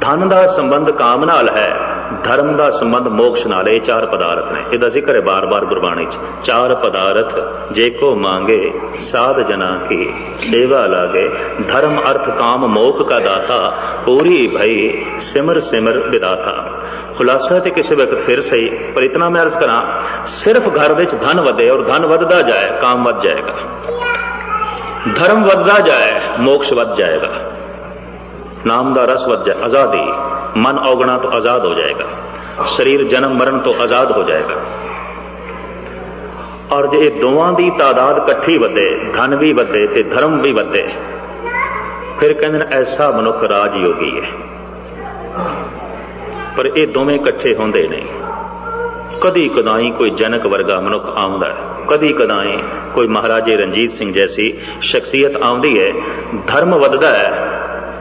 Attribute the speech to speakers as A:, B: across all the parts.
A: ਧਨ ਦਾ ਸੰਬੰਧ ਕਾਮ ਨਾਲ ਹੈ, ਧਰਮ ਦਾ ਸੰਬੰਧ ਮੋਕਸ਼ ਨਾਲ, ਇਹ ਚਾਰ ਪਦਾਰਥ ਨੇ। ਇਹਦਾ ਜ਼ਿਕਰ ਹੈ ਬਾਰ-ਬਾਰ ਗੁਰਬਾਣੀ 'ਚ। ਚਾਰ ਪਦਾਰਥ, ਜੇ ਕੋ ਮੰਗੇ, ਸਾਧ ਜਨਾ ਕੀ, ਸੇਵਾ ਲਾਗੇ। ਧਰਮ ਅਰਥ ਕਾਮ ਮੋਕ ਕਾ ਦਾਤਾ, ਪੂਰੀ ਭਈ ਸਿਮਰ ਸਿਮਰ ਵਿਦਾਤਾ। ਖੁਲਾਸਾ ਤੇ ਕਿਸੇ ਵਕਤ ਫਿਰ ਸਹੀ, ਪਰ ਇਤਨਾ ਮੈਂ ਅਰਜ਼ ਕਰਾਂ, ਸਿਰਫ ਘਰ ਵਿੱਚ ਧਨ ਵਧੇ ਔਰ ਧਨ ਵਧਦਾ ਜਾਏ, ਕਾਮ ਵੱਧ ਜਾਏਗਾ। ਧਰਮ ਵੱਧਦਾ ਜਾਏ, ਮੋਕਸ਼ ਵੱਧ ਜਾਏਗਾ। ਨਾਮ ਦਾ ਰਸ ਵੱਧ ਜਾਏ, ਆਜ਼ਾਦੀ। ਮਨ ਔਗਣਾ ਤੋਂ ਆਜ਼ਾਦ ਹੋ ਜਾਏਗਾ। ਸਰੀਰ ਜਨਮ ਮਰਨ ਤੋਂ ਆਜ਼ਾਦ ਹੋ ਜਾਏਗਾ। ਔਰ ਜੇ ਇਹ ਦੋਵਾਂ ਦੀ ਤਾਦਾਦ ਇਕੱਠੀ ਵਧੇ, ਧਨ ਵੀ ਵਧੇ ਤੇ ਧਰਮ ਵੀ ਵਧੇ, ਫਿਰ ਕਹਿੰਦੇ ਨੇ ਐਸਾ ਮਨੁੱਖ ਰਾਜ ਯੋਗੀ ਹੈ। ਪਰ ਇਹ ਦੋਵੇਂ ਇਕੱਠੇ ਹੁੰਦੇ ਨਹੀਂ। ਕਦੀ ਕਦਾਈ ਕੋਈ ਜਨਕ ਵਰਗਾ ਮਨੁੱਖ ਆਉਂਦਾ ਹੈ। ਕਦੀ ਕਦਾਈ ਕੋਈ ਮਹਾਰਾਜੇ ਰਣਜੀਤ ਸਿੰਘ ਜੈਸੀ ਸ਼ਖਸੀਅਤ ਆਉਂਦੀ ਹੈ। ਧਰਮ ਵੱਧਦਾ ਹੈ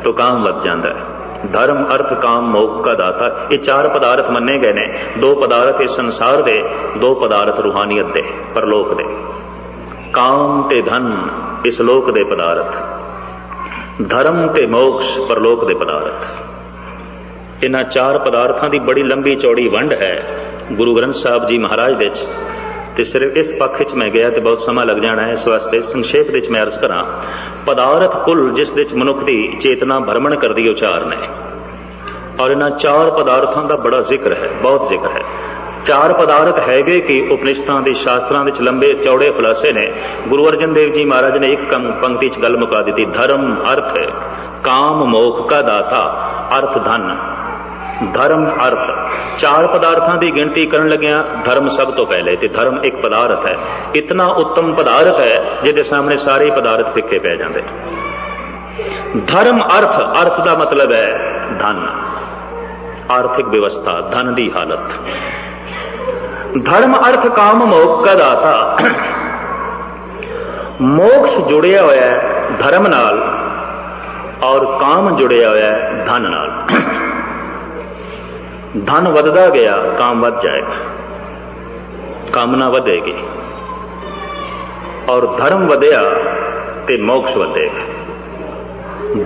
A: ਤਾਂ ਕਾਮ ਵੱਧ ਜਾਂਦਾ ਹੈ। ਧਰਮ, ਅਰਥ, ਕਾਮ ਮੋਖ ਕਾ ਦਾਤਾ ਇਹ ਚਾਰ ਪਦਾਰਥ ਮੰਨੇ ਗਏ ਨੇ। ਦੋ ਪਦਾਰਥ ਇਸ ਸੰਸਾਰ ਦੇ, ਦੋ ਪਦਾਰਥ ਰੂਹਾਨੀਅਤ ਦੇ, ਪਰਲੋਕ ਦੇ। ਕਾਮ ਤੇ ਧਨ ਇਸ ਲੋਕ ਦੇ ਪਦਾਰਥ। ਧਰਮ ਤੇ ਮੋਕਸ਼ ਪਰਲੋਕ ਦੇ ਪਦਾਰਥ। ਇਹਨਾਂ ਚਾਰ ਪਦਾਰਥਾਂ ਦੀ ਬੜੀ ਲੰਬੀ ਚੌੜੀ ਵੰਡ ਹੈ ਗੁਰੂ ਗ੍ਰੰਥ ਸਾਹਿਬ ਜੀ ਮਹਾਰਾਜ ਦੇ ਵਿੱਚ। ਤੇ ਸਿਰਫ ਇਸ ਪੱਖ ਵਿੱਚ ਮੈਂ ਗਿਆ ਤੇ ਬਹੁਤ ਸਮਾਂ ਲੱਗ ਜਾਣਾ ਹੈ। ਇਸ ਵਾਸਤੇ ਸੰਖੇਪ ਵਿੱਚ ਮੈਂ ਅਰਜ਼ ਕਰਾਂ, ਪਦਾਰਥ ਕੁੱਲ ਜਿਸ ਦੇ ਵਿੱਚ ਮਨੁੱਖ ਦੀ ਚੇਤਨਾ ਭਰਮਣ ਕਰਦੀ ਉਚਾਰਨ ਹੈ ਔਰ ਇਹਨਾਂ ਚਾਰ ਪਦਾਰਥਾਂ ਦਾ ਬੜਾ ਜ਼ਿਕਰ ਹੈ, ਬਹੁਤ ਜ਼ਿਕਰ ਹੈ। ਚਾਰ ਪਦਾਰਥ ਹੈਗੇ ਕਿ ਉਪਨਿਸ਼ਦਾਂ ਦੇ ਸ਼ਾਸਤਰਾਂ ਵਿੱਚ ਲੰਬੇ ਚੌੜੇ ਖੁਲਾਸੇ ਨੇ। ਗੁਰੂ ਅਰਜਨ ਦੇਵ ਜੀ ਮਹਾਰਾਜ ਨੇ ਇੱਕ ਪੰਕਤੀ 'ਚ ਗੱਲ ਮੁਕਾ ਦਿੱਤੀ, ਧਰਮ ਅਰਥ ਕਾਮ ਮੋਖ ਕਾ ਦਾਤਾ, ਅਰਥ ਧਨ। ਧਰਮ ਅਰਥ। ਚਾਰ ਪਦਾਰਥਾਂ ਦੀ ਗਿਣਤੀ ਕਰਨ ਲੱਗਿਆਂ ਧਰਮ ਸਭ ਤੋਂ ਪਹਿਲੇ ਤੇ ਧਰਮ ਇੱਕ ਪਦਾਰਥ ਹੈ। ਇਤਨਾ ਉੱਤਮ ਪਦਾਰਥ ਹੈ ਜਿਹਦੇ ਸਾਹਮਣੇ ਸਾਰੇ ਪਦਾਰਥ ਫਿੱਕੇ ਪੈ ਜਾਂਦੇ। ਧਰਮ ਅਰਥ ਅਰਥ ਦਾ ਮਤਲਬ ਹੈ ਧਨ। ਆਰਥਿਕ ਵਿਵਸਥਾ, ਧਨ ਦੀ ਹਾਲਤ। ਧਰਮ ਅਰਥ ਕਾਮ ਮੋਖ ਕਾ ਦਾਤਾ। ਮੋਕਸ਼ ਜੁੜਿਆ ਹੋਇਆ ਹੈ ਧਰਮ ਨਾਲ ਔਰ ਕਾਮ ਜੁੜਿਆ ਹੋਇਆ ਹੈ ਧਨ ਨਾਲ। ਧਨ ਵੱਧਦਾ ਗਿਆ, ਕਾਮ ਵੱਧ ਜਾਏਗਾ। ਕਾਮਨਾ ਵਧੇਗੀ। ਔਰ ਧਰਮ ਵਧਿਆ ਤੇ ਮੋਕਸ਼ ਵਧੇਗਾ।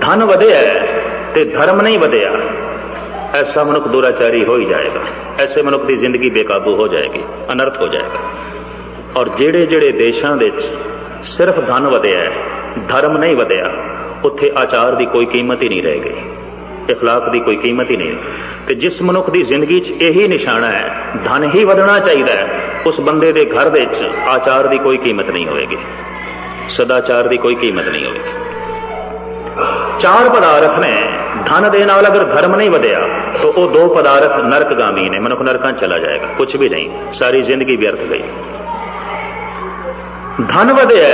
A: ਧਨ ਵਧਿਆ ਤੇ ਧਰਮ ਨਹੀਂ ਵਧਿਆ, ਐਸਾ ਮਨੁੱਖ ਦੁਰਾਚਾਰੀ ਹੋ ਹੀ ਜਾਏਗਾ। ਐਸੇ ਮਨੁੱਖ ਦੀ ਜ਼ਿੰਦਗੀ ਬੇਕਾਬੂ ਹੋ ਜਾਏਗੀ, ਅਨਰਥ ਹੋ ਜਾਏਗਾ। ਔਰ ਜਿਹੜੇ ਜਿਹੜੇ ਦੇਸ਼ਾਂ ਵਿੱਚ ਸਿਰਫ ਧਨ ਵਧਿਆ ਹੈ, ਧਰਮ ਨਹੀਂ ਵਧਿਆ, ਉੱਥੇ ਆਚਾਰ ਦੀ ਕੋਈ ਕੀਮਤ ਹੀ ਨਹੀਂ ਰਹਿ ਗਈ। اخلاق ਦੀ ਕੋਈ ਕੀਮਤ ਹੀ ਨਹੀਂ ਤੇ ਜਿਸ ਮਨੁੱਖ ਦੀ ਜ਼ਿੰਦਗੀ 'ਚ ਇਹੀ ਨਿਸ਼ਾਨਾ ਹੈ ਧਨ ਹੀ ਵਧਣਾ ਚਾਹੀਦਾ ਹੈ ਉਸ ਬੰਦੇ ਦੇ ਘਰ ਦੇ ਵਿੱਚ ਆਚਾਰ ਦੀ ਕੋਈ ਕੀਮਤ ਨਹੀਂ ਹੋਏਗੀ ਸਦਾਚਾਰ ਦੀ ਕੋਈ ਕੀਮਤ ਨਹੀਂ ਹੋਵੇਗੀ ਚਾਰ ਪਦਾਰਥ ਨੇ ਧਨ ਦੇ ਨਾਲ ਅਗਰ ਧਰਮ ਨਹੀਂ ਵਧਿਆ ਤਾਂ ਉਹ ਦੋ ਪਦਾਰਥ ਨਰਕਗਾਮੀ ਨੇ ਮਨੁੱਖ ਨਰਕਾਂ 'ਚ ਚਲਾ ਜਾਏਗਾ ਕੁਝ ਵੀ ਨਹੀਂ ਸਾਰੀ ਜ਼ਿੰਦਗੀ ਵਿਅਰਥ ਗਈ ਧਨ ਵਧਿਆ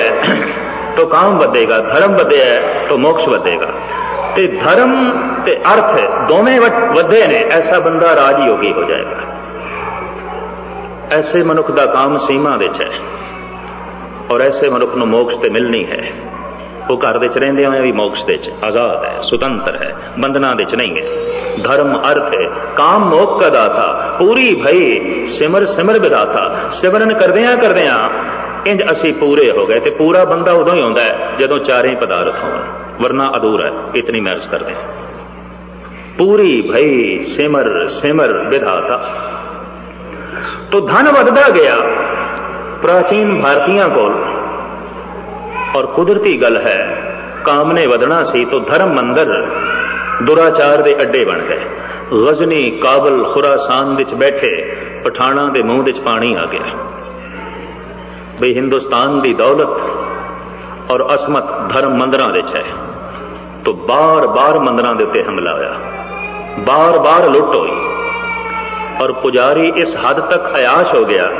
A: ਤਾਂ ਕਾਮ ਵਧੇਗਾ ਧਰਮ ਵਧਿਆ ਤਾਂ ਮੋਕਸ਼ ਵਧੇਗਾ ਤੇ ਧਰਮ ਤੇ ਅਰਥ ਦੋਵੇਂ ਵਧੇ ਨੇ, ਐਸਾ ਬੰਦਾ ਰਾਜ ਯੋਗੀ ਹੋ ਜਾਏਗਾ। ਐਸੇ ਮਨੁੱਖ ਦਾ ਕਾਮ ਸੀਮਾ ਵਿੱਚ ਹੈ ਔਰ ਐਸੇ ਮਨੁੱਖ ਨੂੰ ਮੋਕਸ਼ ਤੇ ਮਿਲਣੀ ਹੈ। ਉਹ ਘਰ ਵਿੱਚ ਰਹਿੰਦੇ ਹੋਏ ਵੀ ਮੋਕਸ਼ ਦੇ ਵਿੱਚ ਆਜ਼ਾਦ ਹੈ, ਸੁਤੰਤਰ ਹੈ, ਬੰਧਨਾਂ ਦੇ ਵਿੱਚ ਨਹੀਂ ਹੈ। ਧਰਮ ਅਰਥ ਹੈ, ਕਾਮ ਮੋਕ ਕਾ ਦਾਤਾ, ਪੂਰੀ ਭਈ ਸਿਮਰ ਸਿਮਰ ਵਿਦਾਤਾ ਸਿਮਰਨ ਕਰਦਿਆਂ ਕਰਦਿਆਂ ਇੰਜ ਅਸੀਂ ਪੂਰੇ ਹੋ ਗਏ ਤੇ ਪੂਰਾ ਬੰਦਾ ਉਦੋਂ ਹੀ ਹੁੰਦਾ ਹੈ ਜਦੋਂ ਚਾਰੇ ਪਦਾਰਥ ਹੋਣ। ਵਰਨਾ ਅਧੂਰਾ ਹੈ, ਇਤਨੀ ਮਹਿਰਜ ਕਰਦੇ ਹਾਂ। ਪੂਰੀ ਭਈ ਸਿਮਰ ਸਿਮਰ ਵਿਧਾਤਾ। ਤੋ ਧਨ ਵਧਦਾ ਗਿਆ ਪ੍ਰਾਚੀਨ ਭਾਰਤੀਆਂ ਕੋਲ। ਔਰ ਕੁਦਰਤੀ ਗੱਲ ਹੈ, ਕਾਮ ਨੇ ਵਧਣਾ ਸੀ ਤਾਂ ਧਰਮ ਮੰਦਰ ਦੁਰਾਚਾਰ ਦੇ ਅੱਡੇ ਬਣ ਗਏ। ਗਜ਼ਨੀ ਕਾਬਲ ਖੁਰਾਸਾਨ ਵਿੱਚ ਬੈਠੇ, ਪਠਾਣਾ ਦੇ ਮੂੰਹ ਵਿੱਚ ਪਾਣੀ ਆ ਗਿਆ। ਬਈ ਹਿੰਦੁਸਤਾਨ ਦੀ ਦੌਲਤ ਔਰ ਅਸਮਤ ਧਰਮ ਮੰਦਰਾਂ ਵਿੱਚ ਹੈ। ਤੋ ਬਾਰ-ਬਾਰ ਮੰਦਰਾਂ ਦੇ ਉੱਤੇ ਹਮਲਾ ਹੋਇਆ। ਬਾਰ-ਬਾਰ ਲੁੱਟ ਹੋਈ। ਔਰ ਪੁਜਾਰੀ ਇਸ ਹੱਦ ਤੱਕ ਆਯਾਸ਼ ਹੋ ਗਿਆ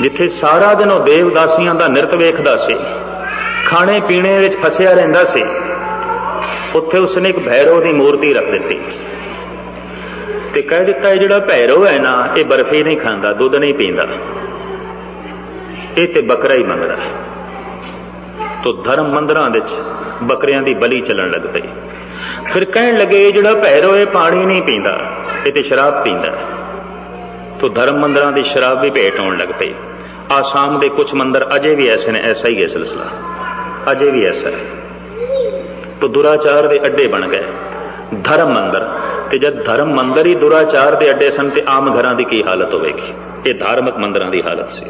A: ਜਿੱਥੇ ਸਾਰਾ ਦਿਨ ਉਹ ਦੇਵਦਾਸੀਆਂ ਦਾ ਨਿਰਤ ਵੇਖਦਾ ਸੀ। ਖਾਣੇ ਪੀਣੇ ਵਿੱਚ ਫਸਿਆ ਰਹਿੰਦਾ ਸੀ। ਉੱਥੇ ਉਸਨੇ ਇੱਕ ਭੈਰੋ ਦੀ ਮੂਰਤੀ ਰੱਖ ਦਿੱਤੀ। ਤੇ ਕਹਿ ਦਿੱਤਾ, ਇਹ ਜਿਹੜਾ ਭੈਰੋ ਹੈ ਨਾ, ਇਹ ਬਰਫੀ ਨਹੀਂ ਖਾਂਦਾ, ਦੁੱਧ ਨਹੀਂ ਪੀਂਦਾ। ਇਹ ਤੇ ਬੱਕਰਾ ਹੀ ਮੰਗਦਾ। ਹੈ ਤੋ ਧਰਮ ਮੰਦਰਾਂ ਵਿੱਚ ਬੱਕਰਿਆਂ ਦੀ ਬਲੀ ਚੱਲਣ ਲੱਗ ਪਈ। ਫਿਰ ਕਹਿਣ ਲੱਗੇ, ਇਹ ਜਿਹੜਾ ਭੈਰੋ ਇਹ ਪਾਣੀ ਨਹੀਂ ਪੀਂਦਾ, ਇਹ ਤੇ ਸ਼ਰਾਬ ਪੀਂਦਾ ਹੈ। ਤੋ ਧਰਮ ਮੰਦਰਾਂ ਦੀ ਸ਼ਰਾਬ ਵੀ ਭੇਟ ਆਉਣ ਲੱਗ ਪਈ। ਆਸਾਮ ਦੇ ਕੁਝ ਮੰਦਰ ਅਜੇ ਵੀ ਐਸੇ ਨੇ, ਐਸਾ ਹੀ ਹੈ ਸਿਲਸਿਲਾ। ਅਜੇ ਵੀ ਐਸਾ ਹੈ। ਤੋ ਦੁਰਾਚਾਰ ਦੇ ਅੱਡੇ ਬਣ ਗਏ। ਧਰਮ ਮੰਦਰ। ਤੇ ਜਦ ਧਰਮ ਮੰਦਰ ਹੀ ਦੁਰਾਚਾਰ ਦੇ ਅੱਡੇ ਸਨ, ਤੇ ਆਮ ਘਰਾਂ ਦੀ ਕੀ ਹਾਲਤ ਹੋਵੇਗੀ? ਇਹ ਧਾਰਮਿਕ ਮੰਦਰਾਂ ਦੀ ਹਾਲਤ ਸੀ।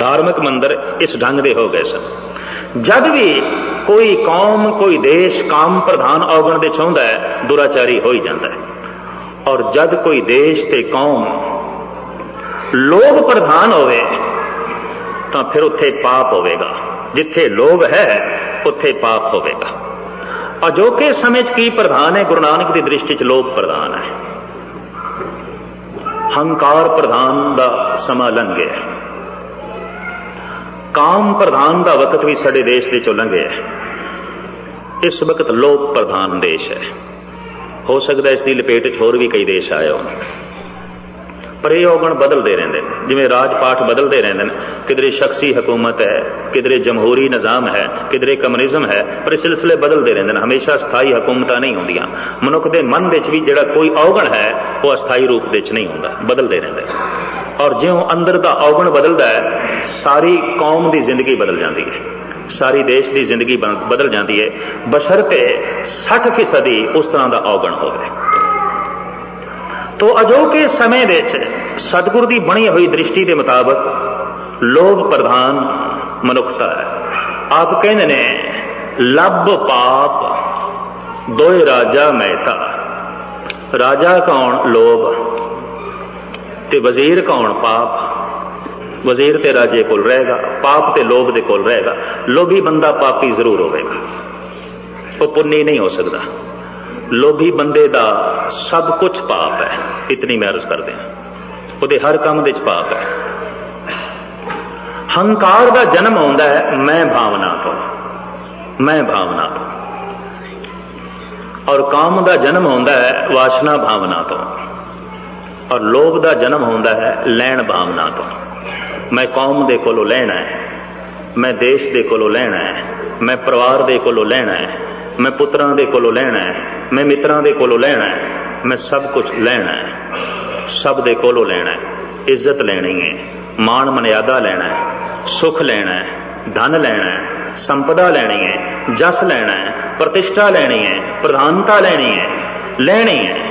A: ਧਾਰਮਿਕ ਮੰਦਰ ਇਸ ਢੰਗ ਦੇ ਹੋ ਗਏ ਸਨ। ਜਦ ਵੀ ਕੋਈ ਕੌਮ, ਕੋਈ ਦੇਸ਼ ਕਾਮ ਪ੍ਰਧਾਨ ਔਗਣ ਦੇ ਚਾਹੁੰਦਾ ਹੈ, ਦੁਰਾਚਾਰੀ ਹੋ ਹੀ ਜਾਂਦਾ ਹੈ। ਔਰ ਜਦ ਕੋਈ ਦੇਸ਼ ਤੇ ਕੌਮ ਲੋਭ ਪ੍ਰਧਾਨ ਹੋਵੇ, ਤਾਂ ਫਿਰ ਉੱਥੇ ਪਾਪ ਹੋਵੇਗਾ। ਜਿੱਥੇ ਲੋਭ ਹੈ, ਉੱਥੇ ਪਾਪ ਹੋਵੇਗਾ। ਅਜੋਕੇ ਸਮੇਂ 'ਚ ਕੀ ਪ੍ਰਧਾਨ ਹੈ? ਗੁਰੂ ਨਾਨਕ ਦੀ ਦ੍ਰਿਸ਼ਟੀ 'ਚ ਲੋਭ ਪ੍ਰਧਾਨ ਹੈ। ਹੰਕਾਰ ਪ੍ਰਧਾਨ ਦਾ ਸਮਾਂ ਲੰਘ ਗਿਆ ਕਾਮ ਪ੍ਰਧਾਨ ਦਾ ਵਕਤ ਵੀ ਸਾਡੇ ਦੇਸ਼ ਦੇ ਚੋਂ ਲੰਘਿਆ ਇਸ ਵਕਤ ਲੋਭ ਪ੍ਰਧਾਨ ਦੇਸ਼ ਹੈ। ਹੋ ਸਕਦਾ ਇਸ ਦੀ ਲਪੇਟ 'ਚ ਹੋਰ ਵੀ ਕਈ ਦੇਸ਼ ਆਏ ਹੋਣ। ਪਰ ਇਹ ਔਗਣ ਬਦਲਦੇ ਰਹਿੰਦੇ ਨੇ। ਜਿਵੇਂ ਰਾਜ ਪਾਠ ਬਦਲਦੇ ਰਹਿੰਦੇ ਨੇ। ਕਿਧਰੇ ਸ਼ਖਸੀ ਹਕੂਮਤ ਹੈ, ਕਿਧਰੇ ਜਮਹੂਰੀ ਨਿਜ਼ਾਮ ਹੈ, ਕਿਧਰੇ ਕਮਿਊਨਿਜ਼ਮ ਹੈ, ਪਰ ਇਹ ਸਿਲਸਿਲੇ ਬਦਲਦੇ ਰਹਿੰਦੇ ਨੇ। ਹਮੇਸ਼ਾ ਸਥਾਈ ਹਕੂਮਤਾਂ ਨਹੀਂ ਹੁੰਦੀਆਂ। ਮਨੁੱਖ ਦੇ ਮਨ ਵਿੱਚ ਵੀ ਜਿਹੜਾ ਕੋਈ ਔਗਣ ਹੈ, ਉਹ ਅਸਥਾਈ ਰੂਪ ਵਿੱਚ ਨਹੀਂ ਹੁੰਦਾ। ਬਦਲਦੇ ਰਹਿੰਦੇ ਔਰ ਜਿਉਂ ਅੰਦਰ ਦਾ ਔਗਣ ਬਦਲਦਾ ਹੈ, ਸਾਰੀ ਕੌਮ ਦੀ ਜ਼ਿੰਦਗੀ ਬਦਲ ਜਾਂਦੀ ਹੈ। ਸਾਰੀ ਦੇਸ਼ ਦੀ ਜ਼ਿੰਦਗੀ ਬਣ- ਬਦਲ ਜਾਂਦੀ ਹੈ। ਬਸ਼ਰਤੇ 60% ਹੀ ਉਸ ਤਰ੍ਹਾਂ ਦਾ ਔਗਣ ਹੋਵੇ। ਤੋ ਅਜੋਕੇ ਸਮੇਂ ਵਿੱਚ ਸਤਿਗੁਰ ਦੀ ਬਣੀ ਹੋਈ ਦ੍ਰਿਸ਼ਟੀ ਦੇ ਮੁਤਾਬਕ ਲੋਭ ਪ੍ਰਧਾਨ ਮਨੁੱਖਤਾ ਹੈ। ਆਪ ਕਹਿੰਦੇ ਨੇ, ਲੱਭ ਪਾਪ, ਦੋਏ ਰਾਜਾ ਮਹਿਤਾ। ਰਾਜਾ ਕੌਣ ਲੋਭ ਤੇ ਵਜ਼ੀਰ ਕੌਣ ਪਾਪ? ਵਜ਼ੀਰ ਤੇ ਰਾਜੇ ਕੋਲ ਰਹੇਗਾ, ਪਾਪ ਤੇ ਲੋਭ ਦੇ ਕੋਲ ਰਹੇਗਾ। ਲੋਭੀ ਬੰਦਾ ਪਾਪੀ ਜ਼ਰੂਰ ਹੋਵੇਗਾ। ਉਹ ਪੁੰਨੀ ਨਹੀਂ ਹੋ ਸਕਦਾ। ਲੋਭੀ ਬੰਦੇ ਦਾ ਸਭ ਕੁਝ ਪਾਪ ਹੈ। ਇਤਨੀ ਮੈਂ ਅਰਜ਼ ਕਰਦੇ ਹਾਂ। ਉਹਦੇ ਹਰ ਕੰਮ ਦੇ ਵਿੱਚ ਪਾਪ ਹੈ। ਹੰਕਾਰ ਦਾ ਜਨਮ ਆਉਂਦਾ ਹੈ, ਮੈਂ ਭਾਵਨਾ ਤੋਂ ਮੈਂ ਭਾਵਨਾ ਤੋਂ ਔਰ ਕਾਮ ਦਾ ਜਨਮ ਹੁੰਦਾ ਹੈ, ਵਾਸ਼ਨਾ ਭਾਵਨਾ ਤੋਂ ਔਰ ਲੋਭ ਦਾ ਜਨਮ ਹੁੰਦਾ ਹੈ, ਲੈਣ ਭਾਵਨਾ ਤੋਂ ਮੈਂ ਕੌਮ ਦੇ ਕੋਲੋਂ ਲੈਣਾ ਹੈ। ਮੈਂ ਦੇਸ਼ ਦੇ ਕੋਲੋਂ ਲੈਣਾ ਹੈ। ਮੈਂ ਪਰਿਵਾਰ ਦੇ ਕੋਲੋਂ ਲੈਣਾ ਹੈ। ਮੈਂ ਪੁੱਤਰਾਂ ਦੇ ਕੋਲੋਂ ਲੈਣਾ ਹੈ। ਮੈਂ ਮਿੱਤਰਾਂ ਦੇ ਕੋਲੋਂ ਲੈਣਾ ਹੈ। ਮੈਂ ਸਭ ਕੁਝ ਲੈਣਾ ਹੈ। ਸਭ ਦੇ ਕੋਲੋਂ ਲੈਣਾ ਹੈ। ਇੱਜ਼ਤ ਲੈਣੀ ਹੈ। ਮਾਣ ਮਨਿਆਦਾ ਲੈਣਾ ਹੈ। ਸੁਖ ਲੈਣਾ ਹੈ। ਧਨ ਲੈਣਾ ਹੈ। ਸੰਪਦਾ ਲੈਣੀ ਹੈ। ਜਸ ਲੈਣਾ ਹੈ। ਪ੍ਰਤਿਸ਼ਠਾ ਲੈਣੀ ਹੈ। ਪ੍ਰਧਾਨਤਾ ਲੈਣੀ ਹੈ। ਲੈਣੀ ਹੈ।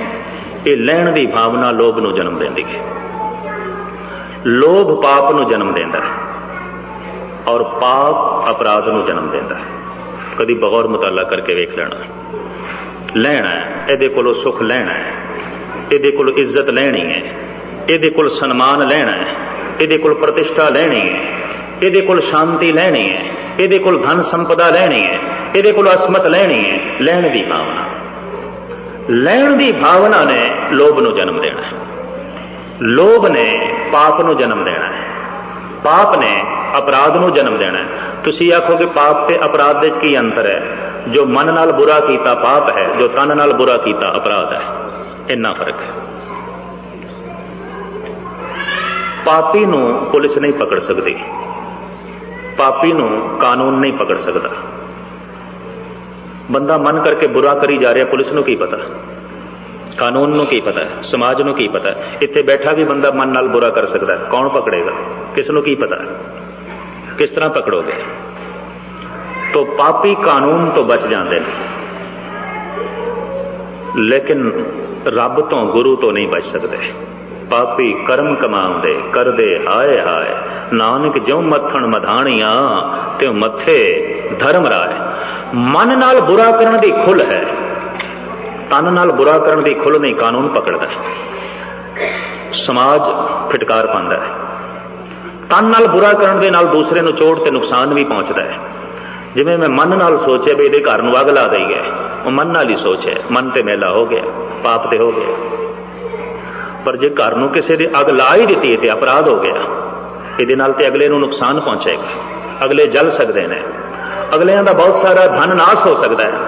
A: ਇਹ ਲੈਣ ਦੀ ਭਾਵਨਾ ਲੋਭ ਨੂੰ ਜਨਮ ਦਿੰਦੀ ਹੈ। ਲੋਭ ਪਾਪ ਨੂੰ ਜਨਮ ਦਿੰਦਾ ਹੈ। ਔਰ ਪਾਪ ਅਪਰਾਧ ਨੂੰ ਜਨਮ ਦਿੰਦਾ ਹੈ। ਕਦੀ ਬਗੌਰ ਮੁਤਾਲਾ ਕਰਕੇ ਵੇਖ ਲੈਣਾ। ਲੈਣਾ ਹੈ, ਇਹਦੇ ਕੋਲੋਂ ਸੁਖ ਲੈਣਾ ਹੈ, ਇਹਦੇ ਕੋਲ ਇੱਜ਼ਤ ਲੈਣੀ ਹੈ, ਇਹਦੇ ਕੋਲ ਸਨਮਾਨ ਲੈਣਾ ਹੈ, ਇਹਦੇ ਕੋਲ ਪ੍ਰਤਿਸ਼ਠਾ ਲੈਣੀ ਹੈ, ਇਹਦੇ ਕੋਲ ਸ਼ਾਂਤੀ ਲੈਣੀ ਹੈ, ਇਹਦੇ ਕੋਲ ਧਨ ਸੰਪਦਾ ਲੈਣੀ ਹੈ, ਇਹਦੇ ਕੋਲ ਅਸਮਤ ਲੈਣੀ ਹੈ, ਲੈਣ ਦੀ ਭਾਵਨਾ। ਲੈਣ ਦੀ ਭਾਵਨਾ ਨੇ ਲੋਭ ਨੂੰ ਜਨਮ ਦੇਣਾ ਹੈ। ਲੋਭ ਨੇ ਪਾਪ ਨੂੰ ਜਨਮ ਦੇਣਾ ਹੈ। ਪਾਪ ਨੇ ਅਪਰਾਧ ਨੂੰ ਜਨਮ ਦੇਣਾ ਹੈ। ਤੁਸੀਂ ਆਖੋਗੇ ਪਾਪ ਤੇ ਅਪਰਾਧ ਦੇ ਵਿੱਚ ਕੀ ਅੰਤਰ ਹੈ? ਜੋ ਮਨ ਨਾਲ ਬੁਰਾ ਕੀਤਾ ਪਾਪ ਹੈ, ਜੋ ਤਨ ਨਾਲ ਬੁਰਾ ਕੀਤਾ ਅਪਰਾਧ ਹੈ। ਇੰਨਾ ਫ਼ਰਕ ਹੈ। ਪਾਪੀ ਨੂੰ ਪੁਲਿਸ ਨਹੀਂ ਪਕੜ ਸਕਦੀ। ਪਾਪੀ ਨੂੰ ਕਾਨੂੰਨ ਨਹੀਂ ਪਕੜ ਸਕਦਾ। ਬੰਦਾ ਮਨ ਕਰਕੇ ਬੁਰਾ ਕਰੀ ਜਾ ਰਿਹਾ, ਪੁਲਿਸ ਨੂੰ ਕੀ ਪਤਾ? ਕਾਨੂੰਨ ਨੂੰ ਕੀ ਪਤਾ? ਹੈ ਸਮਾਜ ਨੂੰ ਕੀ ਪਤਾ? ਹੈ ਇੱਥੇ ਬੈਠਾ ਵੀ ਬੰਦਾ ਮਨ ਨਾਲ ਬੁਰਾ ਕਰ ਸਕਦਾ ਹੈ। ਕੌਣ ਪਕੜੇਗਾ? ਕਿਸ ਨੂੰ ਕੀ ਪਤਾ? ਹੈ ਕਿਸ ਤਰ੍ਹਾਂ ਪਕੜੋਗੇ? ਤੋ ਪਾਪੀ ਕਾਨੂੰਨ ਤੋਂ ਬਚ ਜਾਂਦੇ ਨੇ। ਲੇਕਿਨ ਰੱਬ ਤੋਂ ਗੁਰੂ ਤੋਂ ਨਹੀਂ ਬਚ ਸਕਦੇ। ਪਾਪੀ ਕਰਮ ਕਮਾਉਂਦੇ, ਕਰਦੇ, ਹਾਏ ਹਾਏ। ਨਾਨਕ ਜਿਉ ਮੱਥਣ ਮਧਾਣੀਆਂ ਤੇ ਮੱਥੇ ਧਰਮ ਰਾਏ। ਮਨ ਨਾਲ ਬੁਰਾ ਕਰਨ ਦੀ ਖੁੱਲ ਹੈ। ਤਨ ਨਾਲ ਬੁਰਾ ਕਰਨ ਦੀ ਖੁੱਲ ਨਹੀਂ, ਕਾਨੂੰਨ ਪਕੜਦਾ। ਸਮਾਜ ਫਟਕਾਰ ਪਾਉਂਦਾ ਹੈ। ਤਨ ਨਾਲ ਬੁਰਾ ਕਰਨ ਦੇ ਨਾਲ ਦੂਸਰੇ ਨੂੰ ਚੋਟ ਤੇ ਨੁਕਸਾਨ ਵੀ ਪਹੁੰਚਦਾ ਹੈ। ਜਿਵੇਂ ਮੈਂ ਮਨ ਨਾਲ ਸੋਚਿਆ ਵੀ ਇਹਦੇ ਘਰ ਨੂੰ ਅੱਗ ਲਾ ਦਈਏ ਉਹ ਮਨ ਨਾਲ ਹੀ ਸੋਚਿਆ, ਮਨ ਤੇ ਮੇਲਾ ਹੋ ਗਿਆ, ਪਾਪ ਤੇ ਹੋ ਗਿਆ। ਪਰ ਜੇ ਘਰ ਨੂੰ ਕਿਸੇ ਦੇ ਅੱਗ ਲਾ ਹੀ ਦਿੱਤੀ ਤੇ ਅਪਰਾਧ ਹੋ ਗਿਆ, ਇਹਦੇ ਨਾਲ ਤੇ ਅਗਲੇ ਨੂੰ ਨੁਕਸਾਨ ਪਹੁੰਚੇਗਾ। ਅਗਲੇ ਜਲ ਸਕਦੇ ਨੇ। ਅਗਲਿਆਂ ਦਾ ਬਹੁਤ ਸਾਰਾ ਧਨ ਨਾਸ ਹੋ ਸਕਦਾ ਹੈ।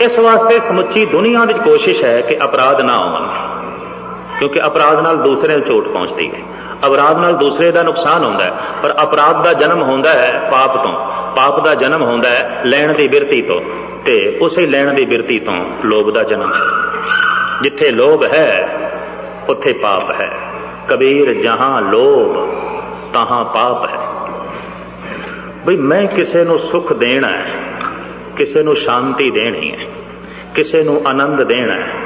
A: ਇਸ ਵਾਸਤੇ ਸਮੁੱਚੀ ਦੁਨੀਆ ਵਿੱਚ ਕੋਸ਼ਿਸ਼ ਹੈ ਕਿ ਅਪਰਾਧ ਨਾ ਹੋਣ। ਕਿਉਂਕਿ ਅਪਰਾਧ ਨਾਲ ਦੂਸਰੇ ਨੂੰ ਚੋਟ ਪਹੁੰਚਦੀ ਹੈ। ਅਪਰਾਧ ਨਾਲ ਦੂਸਰੇ ਦਾ ਨੁਕਸਾਨ ਹੁੰਦਾ ਹੈ, ਪਰ ਅਪਰਾਧ ਦਾ ਜਨਮ ਹੁੰਦਾ ਹੈ ਪਾਪ ਤੋਂ। ਪਾਪ ਦਾ ਜਨਮ ਹੁੰਦਾ ਹੈ ਲੈਣ ਦੀ ਬਿਰਤੀ ਤੋਂ ਤੇ ਉਸੇ ਲੈਣ ਦੀ ਬਿਰਤੀ ਤੋਂ ਲੋਭ ਦਾ ਜਨਮ ਹੈ। ਜਿੱਥੇ ਲੋਭ ਹੈ, ਉੱਥੇ ਪਾਪ ਹੈ। ਕਬੀਰ, ਜਹਾਂ ਲੋਭ, ਤਹਾਂ ਪਾਪ ਹੈ। ਬਈ ਮੈਂ ਕਿਸੇ ਨੂੰ ਸੁਖ ਦੇਣਾ ਹੈ, ਕਿਸੇ ਨੂੰ ਸ਼ਾਂਤੀ ਦੇਣੀ ਹੈ, ਕਿਸੇ ਨੂੰ ਆਨੰਦ ਦੇਣਾ ਹੈ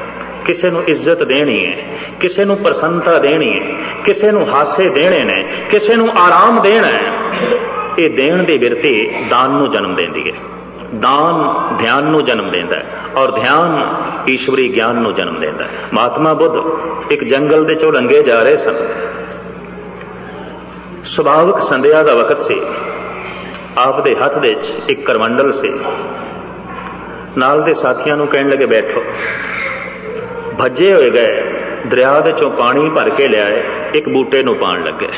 A: ਕਿਸੇ ਨੂੰ ਇੱਜ਼ਤ ਦੇਣੀ ਹੈ, ਕਿਸੇ ਨੂੰ ਪ੍ਰਸੰਨਤਾ ਦੇਣੀ ਹੈ, ਕਿਸੇ ਨੂੰ ਹਾਸੇ ਦੇਣੇ ਨੇ, ਕਿਸੇ ਨੂੰ ਆਰਾਮ ਦੇਣਾ ਹੈ, ਇਹ ਦੇਣ ਦੀ ਬਿਰਤੀ ਦਾਨ ਨੂੰ ਜਨਮ ਦਿੰਦੀ ਹੈ। ਦਾਨ ਧਿਆਨ ਨੂੰ ਜਨਮ ਦਿੰਦਾ ਹੈ ਔਰ ਧਿਆਨ ਈਸ਼ਵਰੀ ਗਿਆਨ ਨੂੰ ਜਨਮ ਦਿੰਦਾ ਹੈ। ਮਹਾਤਮਾ ਬੁੱਧ ਇੱਕ ਜੰਗਲ ਦੇ ਚੋਂ ਲੰਘੇ ਜਾ ਰਹੇ ਸਨ। ਸੁਭਾਵਿਕ ਸੰਧਿਆ ਦਾ ਵਕਤ ਸੀ। ਆਪ ਦੇ ਹੱਥ ਵਿੱਚ ਇੱਕ ਕਰਮੰਡਲ ਸੀ। ਨਾਲ ਦੇ ਸਾਥੀਆਂ ਨੂੰ ਕਹਿਣ ਲੱਗੇ, ਬੈਠੋ। ਭੱਜੇ ਹੋਏ ਗਏ। ਦਰਿਆ ਦੇ ਚੋਂ ਪਾਣੀ ਭਰ ਕੇ ਲਿਆਏ। ਇੱਕ ਬੂਟੇ ਨੂੰ ਪਾਣ ਲੱਗੇ।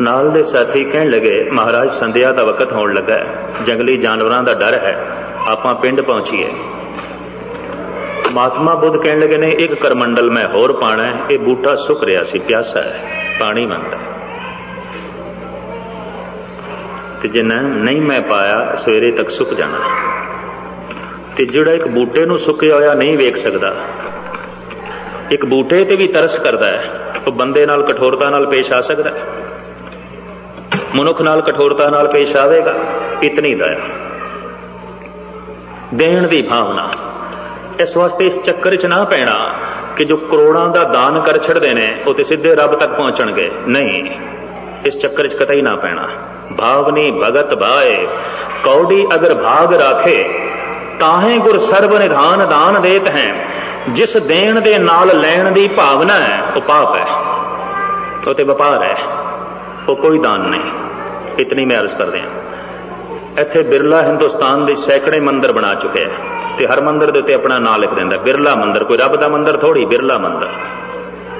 A: ਨਾਲ ਦੇ ਸਾਥੀ ਕਹਿਣ ਲੱਗੇ, ਮਹਾਰਾਜ, ਸੰਧਿਆ ਦਾ ਵਕਤ ਹੋਣ ਲੱਗਾ ਜੰਗਲੀ ਜਾਨਵਰਾਂ ਦਾ ਡਰ ਹੈ। ਆਪਾਂ ਪਿੰਡ ਪਹੁੰਚੀਏ। ਮਹਾਤਮਾ ਬੁੱਧ ਕਹਿਣ ਲੱਗੇ ਨੇ ਇੱਕ ਕਰਮੰਡਲ ਮੈਂ ਹੋਰ ਪਾਣਾ ਹੈ। ਇਹ ਬੂਟਾ ਸੁੱਕ ਰਿਹਾ ਸੀ, ਪਿਆਸਾ ਹੈ। ਪਾਣੀ ਮੰਗਦਾ ਤੇ ਜੇ ਨਾ ਨਹੀਂ ਮੈਂ ਪਾਇਆ, ਸਵੇਰੇ ਤੱਕ ਸੁੱਕ ਜਾਣਾ। ਤੇ ਜਿਹੜਾ ਇੱਕ ਬੂਟੇ ਨੂੰ ਸੁੱਕਿਆ ਹੋਇਆ ਨਹੀਂ ਵੇਖ ਸਕਦਾ, ਇੱਕ ਬੂਟੇ ਤੇ ਵੀ ਤਰਸ ਕਰਦਾ ਹੈ, ਉਹ ਬੰਦੇ ਨਾਲ ਕਠੋਰਤਾ ਨਾਲ ਪੇਸ਼ ਆ ਸਕਦਾ ਹੈ। ਮਨੁੱਖ ਨਾਲ ਕਠੋਰਤਾ ਨਾਲ ਪੇਸ਼ ਆਵੇਗਾ, ਇਤਨੀ ਦਇਆ ਦੇਣ ਦੀ ਭਾਵਨਾ, ਇਸ ਵਾਸਤੇ ਇਸ ਚੱਕਰ 'ਚ ਨਾ ਪੈਣਾ ਕਿ ਜੋ ਕਰੋੜਾਂ ਦਾ ਦਾਨ ਕਰ ਛੱਡਦੇ ਨੇ, ਉਹ ਤੇ ਸਿੱਧੇ ਰੱਬ ਤੱਕ ਪਹੁੰਚਣਗੇ। ਨਹੀਂ, ਇਸ ਚੱਕਰ 'ਚ ਕਤਈ ਨਾ ਪੈਣਾ। ਭਾਵਨੀ ਭਗਤ ਭਾਏ ਕੌੜੀ ਅਗਰ ਭਾਗ ਰਾਖੇ ਤਾਹੇ ਗੁਰ ਸਰਬ ਨਿਧਾਨ ਦਾਨ ਦੇਤ ਹੈ। ਜਿਸ ਦੇਣ ਦੇ ਨਾਲ ਲੈਣ ਦੀ ਭਾਵਨਾ ਹੈ, ਉਹ ਪਾਪ ਹੈ। ਉਹ ਤੇ ਵਪਾਰ ਹੈ। ਉਹ ਕੋਈ ਦਾਨ ਨਹੀਂ। ਇਤਨੀ ਮੈਂ ਅਰਜ਼ ਕਰਦੇ ਹਾਂ। ਇੱਥੇ ਬਿਰਲਾ ਹਿੰਦੁਸਤਾਨ ਦੇ ਸੈਂਕੜੇ ਮੰਦਰ ਬਣਾ ਚੁੱਕੇ ਹੈ ਤੇ ਹਰ ਮੰਦਰ ਦੇ ਉੱਤੇ ਆਪਣਾ ਨਾਮ ਲਿਖ ਦਿੰਦਾ, ਬਿਰਲਾ ਮੰਦਰ। ਕੋਈ ਰੱਬ ਦਾ ਮੰਦਰ ਥੋੜੀ ਬਿਰਲਾ ਮੰਦਰ।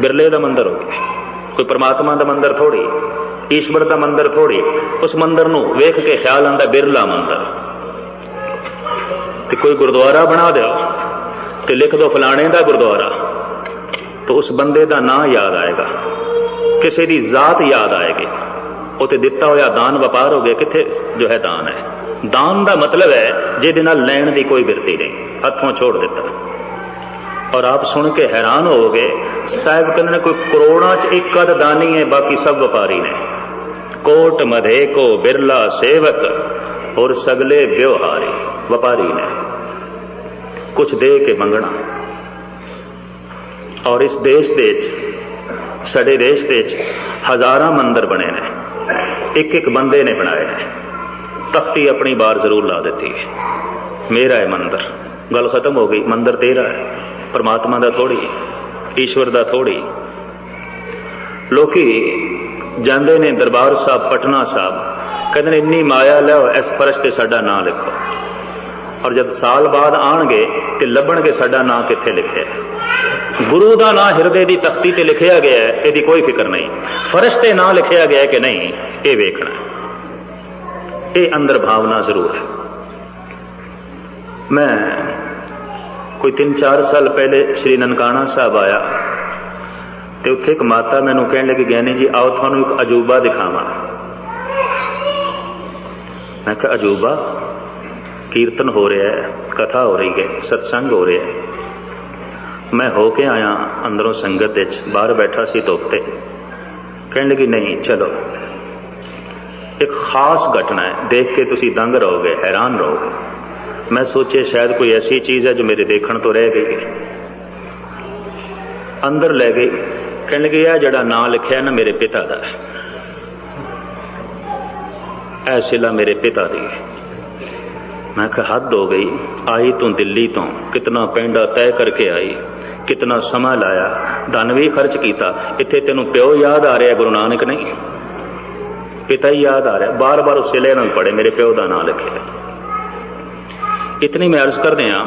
A: ਬਿਰਲੇ ਦਾ ਮੰਦਰ ਹੋ ਗਿਆ। ਕੋਈ ਪਰਮਾਤਮਾ ਦਾ ਮੰਦਰ ਥੋੜੀ ਈਸ਼ਵਰ ਦਾ ਮੰਦਰ ਥੋੜੀ ਉਸ ਮੰਦਰ ਨੂੰ ਵੇਖ ਕੇ ਖਿਆਲ ਆਉਂਦਾ, ਬਿਰਲਾ ਮੰਦਰ। ਤੇ ਕੋਈ ਗੁਰਦੁਆਰਾ ਬਣਾ ਦਿਓ ਤੇ ਲਿਖ ਦਿਓ ਫਲਾਣੇ ਦਾ ਗੁਰਦੁਆਰਾ। ਤਾਂ ਉਸ ਬੰਦੇ ਦਾ ਨਾਂ ਯਾਦ ਆਏਗਾ। ਕਿਸੇ ਦੀ ਜ਼ਾਤ ਯਾਦ ਆਏਗੀ। ਉਹ ਤੇ ਦਿੱਤਾ ਹੋਇਆ ਦਾਨ ਵਪਾਰ ਹੋ ਗਿਆ। ਕਿੱਥੇ? ਜੋ ਹੈ ਦਾਨ ਹੈ। ਦਾਨ ਦਾ ਮਤਲਬ ਹੈ, ਜਿਹਦੇ ਨਾਲ ਲੈਣ ਦੀ ਕੋਈ ਬਿਰਤੀ ਨਹੀਂ। ਹੱਥੋਂ ਛੋੜ ਦਿੱਤਾ। ਔਰ ਆਪ ਸੁਣ ਕੇ ਹੈਰਾਨ ਹੋਵੋਗੇ, ਸਾਹਿਬ ਕਹਿੰਦੇ ਨੇ ਕੋਈ ਕਰੋੜਾਂ ਚ ਇੱਕ ਅਦ ਦਾਨੀ ਹੈ, ਬਾਕੀ ਸਭ ਵਪਾਰੀ ਨੇ। ਕੋਟ ਮਧੇ ਕੋ ਬਿਰਲਾ ਸੇਵਕ, ਔਰ ਸਗਲੇ ਵਿਵਹਾਰੀ। ਵਪਾਰੀ ਨੇ ਕੁਝ ਦੇ ਕੇ ਮੰਗਣਾ। ਔਰ ਇਸ ਦੇਸ਼ ਦੇ ਵਿੱਚ, ਸਾਡੇ ਦੇਸ਼ ਦੇ ਵਿੱਚ ਹਜ਼ਾਰਾਂ ਮੰਦਰ ਬਣੇ ਨੇ। ਇੱਕ ਇੱਕ ਬੰਦੇ ਨੇ ਬਣਾਏ ਨੇ। ਤਖਤੀ ਆਪਣੀ ਬਾਰ ਜ਼ਰੂਰ ਲਾ ਦਿੱਤੀ ਹੈ। ਮੇਰਾ ਹੈ ਮੰਦਰ। ਗੱਲ ਖਤਮ ਹੋ ਗਈ। ਮੰਦਰ ਤੇਰਾ ਹੈ। ਪਰਮਾਤਮਾ ਦਾ ਥੋੜੀ ਈਸ਼ਵਰ ਦਾ ਥੋੜੀ ਲੋਕੀ ਜਾਂਦੇ ਨੇ ਦਰਬਾਰ ਸਾਹਿਬ, ਪਟਨਾ ਸਾਹਿਬ। ਕਹਿੰਦੇ ਨੇ, ਇੰਨੀ ਮਾਇਆ ਲਿਆਓ, ਇਸ ਫਰਸ਼ ਤੇ ਸਾਡਾ ਨਾਂ ਲਿਖੋ। ਔਰ ਜਦ ਸਾਲ ਬਾਅਦ ਆਣਗੇ ਤੇ ਲੱਭਣਗੇ ਸਾਡਾ ਨਾਂ ਕਿੱਥੇ ਲਿਖਿਆ ਹੈ। ਗੁਰੂ ਦਾ ਨਾਂ ਹਿਰਦੇ ਦੀ ਤਖਤੀ ਤੇ ਲਿਖਿਆ ਗਿਆ ਹੈ, ਇਹਦੀ ਕੋਈ ਫਿਕਰ ਨਹੀਂ। ਫਰਸ਼ ਤੇ ਨਾਂ ਲਿਖਿਆ ਗਿਆ ਕਿ ਨਹੀਂ, ਇਹ ਵੇਖਣਾ ਇਹ ਅੰਦਰ ਭਾਵਨਾ ਜ਼ਰੂਰ ਹੈ। ਮੈਂ ਕੋਈ 3-4 ਸਾਲ ਪਹਿਲੇ ਸ਼੍ਰੀ ਨਨਕਾਣਾ ਸਾਹਿਬ ਆਇਆ ਤੇ ਉੱਥੇ ਇੱਕ ਮਾਤਾ ਮੈਨੂੰ ਕਹਿਣ ਲੱਗੀ ਗਿਆਨੀ ਜੀ, ਆਓ ਤੁਹਾਨੂੰ ਇੱਕ ਅਜੂਬਾ ਦਿਖਾਵਾਂ। ਮੈਂ ਕਿਹਾ, ਅਜੂਬਾ? ਕੀਰਤਨ ਹੋ ਰਿਹਾ ਹੈ, ਕਥਾ ਹੋ ਰਹੀ ਹੈ, ਸਤਸੰਗ ਹੋ ਰਿਹਾ ਹੈ। ਮੈਂ ਹੋ ਕੇ ਆਇਆ ਅੰਦਰੋਂ ਸੰਗਤ ਵਿੱਚ, ਬਾਹਰ ਬੈਠਾ ਸੀ ਧੁੱਪ ਤੇ। ਕਹਿਣ ਲੱਗੀ, ਨਹੀਂ, ਚਲੋ। ਇੱਕ ਖਾਸ ਘਟਨਾ ਹੈ, ਦੇਖ ਕੇ ਤੁਸੀਂ ਦੰਗ ਰਹੋਗੇ, ਹੈਰਾਨ ਰਹੋਗੇ। ਮੈਂ ਸੋਚਿਆ, ਸ਼ਾਇਦ ਕੋਈ ਐਸੀ ਚੀਜ਼ ਹੈ ਜੋ ਮੇਰੇ ਦੇਖਣ ਤੋਂ ਰਹਿ ਗਈ ਹੈ। ਅੰਦਰ ਲੈ ਗਈ। ਕਹਿਣ ਲੱਗੇ ਆ ਜਿਹੜਾ ਨਾਂ ਲਿਖਿਆ ਨਾ ਮੇਰੇ ਪਿਤਾ ਦਾ ਹੈ। ਇਹ ਸ਼ਿਲਾ ਮੇਰੇ ਪਿਤਾ ਦੀ ਹੈ। ਮੈਂ ਕਿਹਾ, ਹੱਦ ਹੋ ਗਈ। ਆਈ ਤੂੰ ਦਿੱਲੀ ਤੋਂ। ਕਿਤਨਾ ਪੈਂਡਾ ਤੈਅ ਕਰਕੇ ਆਈ। ਕਿਤਨਾ ਸਮਾਂ ਲਾਇਆ। ਧਨ ਵੀ ਖਰਚ ਕੀਤਾ। ਇੱਥੇ ਤੈਨੂੰ ਪਿਓ ਯਾਦ ਆ ਰਿਹਾ, ਗੁਰੂ ਨਾਨਕ ਨਹੀਂ? ਪਿਤਾ ਹੀ ਯਾਦ ਆ ਰਿਹਾ। ਬਾਰ-ਬਾਰ ਉਸ ਸਿਲੇ ਨਾਲ ਪੜੇ। ਮੇਰੇ ਪਿਓ ਦਾ ਨਾਮ ਲਿਖਿਆ। ਇਤਨੀ ਮੈਂ ਅਰਜ਼ ਕਰਦੇ ਆ